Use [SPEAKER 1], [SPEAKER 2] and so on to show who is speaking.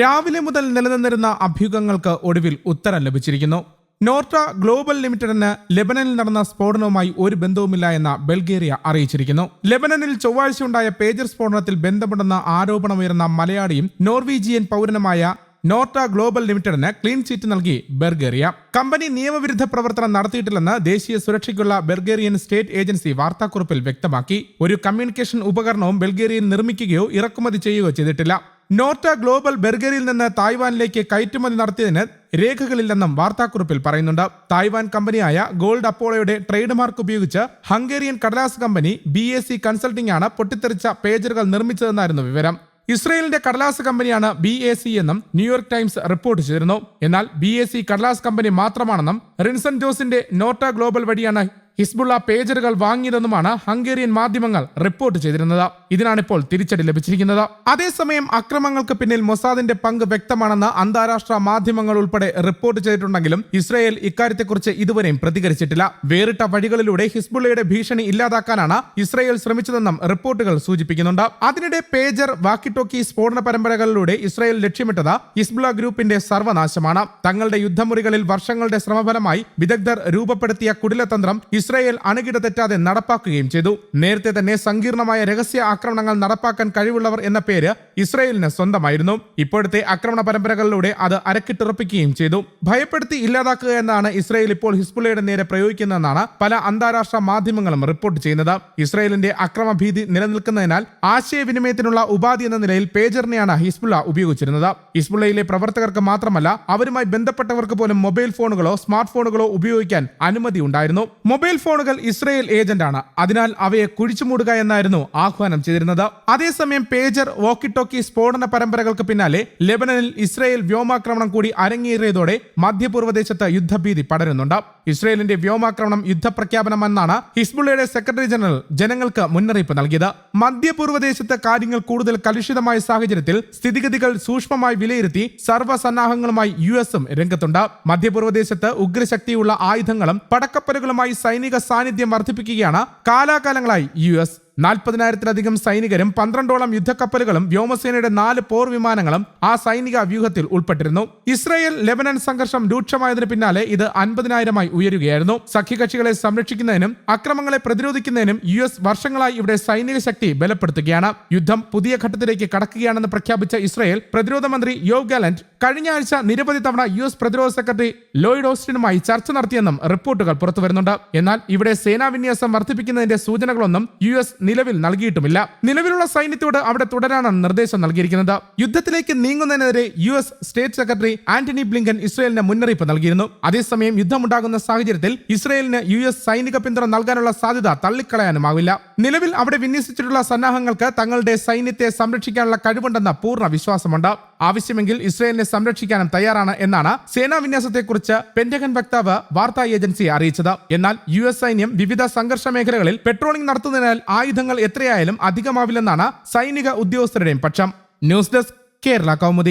[SPEAKER 1] രാവിലെ മുതൽ നിലനിന്നിരുന്ന അഭ്യൂഹങ്ങൾക്ക് ഒടുവിൽ ഉത്തരം ലഭിച്ചിരിക്കുന്നു. നോർട്ട ഗ്ലോബൽ ലിമിറ്റഡിന് ലെബനനിൽ നടന്ന സ്ഫോടനവുമായി ഒരു ബന്ധവുമില്ല എന്ന ബൾഗേറിയ അറിയിച്ചിരിക്കുന്നു. ലെബനനിൽ ചൊവ്വാഴ്ചയുണ്ടായ പേജർ സ്ഫോടനത്തിൽ ബന്ധമുണ്ടെന്ന ആരോപണമുയർന്ന മലയാളിയും നോർവീജിയൻ പൗരനുമായ നോർട്ട ഗ്ലോബൽ ലിമിറ്റഡിന് ക്ലീൻ ചീറ്റ് നൽകി ബൾഗേറിയ. കമ്പനി നിയമവിരുദ്ധ പ്രവർത്തനം നടത്തിയിട്ടില്ലെന്ന് ദേശീയ സുരക്ഷയ്ക്കുള്ള ബൾഗേറിയൻ സ്റ്റേറ്റ് ഏജൻസി വാർത്താക്കുറിപ്പിൽ വ്യക്തമാക്കി. ഒരു കമ്മ്യൂണിക്കേഷൻ ഉപകരണവും ബൾഗേറിയൻ നിർമ്മിക്കുകയോ ഇറക്കുമതി ചെയ്യുകയോ ചെയ്തിട്ടില്ല. നോർട്ട ഗ്ലോബൽ ബർഗറിൽ നിന്ന് തായ്വാനിലേക്ക് കയറ്റുമതി നടത്തിയതിന് രേഖകളില്ലെന്നും വാർത്താക്കുറിപ്പിൽ പറയുന്നുണ്ട്. തായ്വാൻ കമ്പനിയായ ഗോൾഡ് അപ്പോളോയുടെ ട്രേഡ് മാർക്ക് ഉപയോഗിച്ച് ഹംഗേറിയൻ കടലാസ് company B A C consulting ആണ് പൊട്ടിത്തെറിച്ച പേജറുകൾ നിർമ്മിച്ചതെന്നായിരുന്നു വിവരം. ഇസ്രയേലിന്റെ കടലാസ് കമ്പനിയാണ് ബി എ സി എന്നും ന്യൂയോർക്ക് ടൈംസ് റിപ്പോർട്ട് ചെയ്തിരുന്നു. എന്നാൽ ബി എ സി കടലാസ് കമ്പനി മാത്രമാണെന്നും റിൻസൺ ജോസിന്റെ നോട്ട ഗ്ലോബൽ വഴിയാണ് ഹിസ്ബുള്ള പേജറുകൾ വാങ്ങിയതെന്നുമാണ് ഹംഗേറിയൻ മാധ്യമങ്ങൾ റിപ്പോർട്ട് ചെയ്തിരുന്നത്. ഇതിനാണിപ്പോൾ തിരിച്ചടി ലഭിച്ചിരിക്കുന്നത്. അതേസമയം അക്രമങ്ങൾക്ക് പിന്നിൽ മൊസാദിന്റെ പങ്ക് വ്യക്തമാണെന്ന് അന്താരാഷ്ട്ര മാധ്യമങ്ങൾ ഉൾപ്പെടെ റിപ്പോർട്ട് ചെയ്തിട്ടുണ്ടെങ്കിലും ഇസ്രായേൽ ഇക്കാര്യത്തെക്കുറിച്ച് ഇതുവരെയും പ്രതികരിച്ചിട്ടില്ല. വേറിട്ട വഴികളിലൂടെ ഹിസ്ബുള്ളയുടെ ഭീഷണി ഇല്ലാതാക്കാനാണ് ഇസ്രായേൽ ശ്രമിച്ചതെന്നും റിപ്പോർട്ടുകൾ സൂചിപ്പിക്കുന്നുണ്ട്. അതിനിടെ പേജർ വാക്കിട്ടോക്കി സ്ഫോടന പരമ്പരകളിലൂടെ ഇസ്രായേൽ ലക്ഷ്യമിട്ടത് ഹിസ്ബുള്ള ഗ്രൂപ്പിന്റെ സർവനാശമാണ്. തങ്ങളുടെ യുദ്ധമുറികളിൽ വർഷങ്ങളുടെ ശ്രമഫലമായി വിദഗ്ധർ രൂപപ്പെടുത്തിയ കുടിലതന്ത്രം ഇസ്രായേൽ അണുകിട തെറ്റാതെ നടപ്പാക്കുകയും ചെയ്തു. നേരത്തെ തന്നെ സങ്കീർണമായ രഹസ്യ ആക്രമണങ്ങൾ നടപ്പാക്കാൻ കഴിവുള്ളവർ എന്ന പേര് ഇസ്രായേലിന് സ്വന്തമായിരുന്നു. ഇപ്പോഴത്തെ ആക്രമണ പരമ്പരകളിലൂടെ അത് അരക്കിട്ടുറപ്പിക്കുകയും ചെയ്തു. ഭയപ്പെടുത്തി ഇല്ലാതാക്കുക എന്നാണ് ഇസ്രായേൽ ഇപ്പോൾ ഹിസ്ബുള്ളയുടെ നേരെ പ്രയോഗിക്കുന്നതെന്നാണ് പല അന്താരാഷ്ട്ര മാധ്യമങ്ങളും റിപ്പോർട്ട് ചെയ്യുന്നത്. ഇസ്രായേലിന്റെ അക്രമ ഭീതി നിലനിൽക്കുന്നതിനാൽ ആശയവിനിമയത്തിനുള്ള ഉപാധി എന്ന നിലയിൽ പേജറിനെയാണ് ഹിസ്ബുള്ള ഉപയോഗിച്ചിരുന്നത്. ഹിസ്ബുള്ളയിലെ പ്രവർത്തകർക്ക് മാത്രമല്ല അവരുമായി ബന്ധപ്പെട്ടവർക്ക് പോലും മൊബൈൽ ഫോണുകളോ സ്മാർട്ട് ഫോണുകളോ ഉപയോഗിക്കാൻ അനുമതി ഉണ്ടായിരുന്നു. മൊബൈൽ ഫോണുകൾ ഇസ്രയേൽ ഏജന്റാണ്. അതിനാൽ അവയെ കുഴിച്ചുമൂടുക എന്നായിരുന്നു ആഹ്വാനം ചെയ്തിരുന്നത്. അതേസമയം പേജർ വോക്കി ടോക്കി സ്ഫോടന പരമ്പരകൾക്ക് പിന്നാലെ ലെബനനിൽ ഇസ്രയേൽ വ്യോമാക്രമണം കൂടി അരങ്ങേറിയതോടെ മധ്യപൂർവദേശത്ത് യുദ്ധഭീതി പടരുന്നുണ്ട്. ഇസ്രയേലിന്റെ വ്യോമാക്രമണം യുദ്ധപ്രഖ്യാപനമെന്നാണ് ഹിസ്ബുള്ളയുടെ സെക്രട്ടറി ജനറൽ ജനങ്ങൾക്ക് മുന്നറിയിപ്പ് നൽകിയത്. മധ്യപൂർവദേശത്ത് കാര്യങ്ങൾ കൂടുതൽ കലുഷിതമായ സാഹചര്യത്തിൽ സ്ഥിതിഗതികൾ സൂക്ഷ്മമായി വിലയിരുത്തി സർവസന്നാഹങ്ങളുമായി യു എസും രംഗത്തുണ്ട്. മധ്യപൂർവദേശത്ത് ഉഗ്രശക്തിയുള്ള ആയുധങ്ങളും പടക്കപ്പലുകളുമായി സൈനിക സാന്നിധ്യം വർദ്ധിപ്പിക്കുകയാണ് കാലാകാലങ്ങളായി യു എസ് നാൽപ്പതിനായിരത്തിലധികം സൈനികരും പന്ത്രണ്ടോളം യുദ്ധക്കപ്പലുകളും വ്യോമസേനയുടെ നാല് പോർ വിമാനങ്ങളും ആ സൈനിക വ്യൂഹത്തിൽ ഉൾപ്പെട്ടിരുന്നു. ഇസ്രായേൽ ലെബനൻ സംഘർഷം രൂക്ഷമായതിനു പിന്നാലെ ഇത് അൻപതിനായിരമായി ഉയരുകയായിരുന്നു. സഖ്യകക്ഷികളെ സംരക്ഷിക്കുന്നതിനും അക്രമങ്ങളെ പ്രതിരോധിക്കുന്നതിനും യു എസ് വർഷങ്ങളായി ഇവിടെ സൈനിക ശക്തി ബലപ്പെടുത്തുകയാണ്. യുദ്ധം പുതിയ ഘട്ടത്തിലേക്ക് കടക്കുകയാണെന്ന് പ്രഖ്യാപിച്ച ഇസ്രായേൽ പ്രതിരോധ മന്ത്രി യോവ് ഗാലന്റ് കഴിഞ്ഞ ആഴ്ച നിരവധി തവണ യു എസ് പ്രതിരോധ സെക്രട്ടറി ലോയിഡ് ഓസ്റ്റിനുമായി ചർച്ച നടത്തിയെന്നും റിപ്പോർട്ടുകൾ പുറത്തുവരുന്നുണ്ട്. എന്നാൽ ഇവിടെ സേനാവിന്യാസം വർദ്ധിപ്പിക്കുന്നതിന്റെ സൂചനകളൊന്നും യു എസ് നിലവിൽ നൽകിയിട്ടുമില്ല. നിലവിലുള്ള സൈന്യത്തോട് അവിടെ തുടരാനാണ് നിർദ്ദേശം നൽകിയിരിക്കുന്നത്. യുദ്ധത്തിലേക്ക് നീങ്ങുന്നതിനെതിരെ U S state secretary Antony Blinken ഇസ്രയേലിന് മുന്നറിയിപ്പ് നൽകിയിരുന്നു. അതേസമയം യുദ്ധമുണ്ടാകുന്ന സാഹചര്യത്തിൽ ഇസ്രയേലിന് യു എസ് സൈനിക പിന്തുണ നൽകാനുള്ള സാധ്യത തള്ളിക്കളയാനുമാവില്ല നിലവിൽ അവിടെ വിന്യസിച്ചിട്ടുള്ള സന്നാഹങ്ങൾക്ക് തങ്ങളുടെ സൈന്യത്തെ സംരക്ഷിക്കാനുള്ള കഴിവുണ്ടെന്ന പൂർണ വിശ്വാസമുണ്ട്. ആവശ്യമെങ്കിൽ ഇസ്രയേലിനെ സംരക്ഷിക്കാനും തയ്യാറാണ് എന്നാണ് സേനാ വിന്യാസത്തെക്കുറിച്ച് പെന്റഗൺ വക്താവ് വാർത്താ ഏജൻസിയെ അറിയിച്ചത്. എന്നാൽ യു സൈന്യം വിവിധ സംഘർഷ മേഖലകളിൽ പെട്രോളിംഗ് നടത്തുന്നതിനാൽ ആയുധങ്ങൾ എത്രയായാലും അധികമാവില്ലെന്നാണ് സൈനിക ഉദ്യോഗസ്ഥരുടെയും പക്ഷം. News desk Kerala Kaumudi.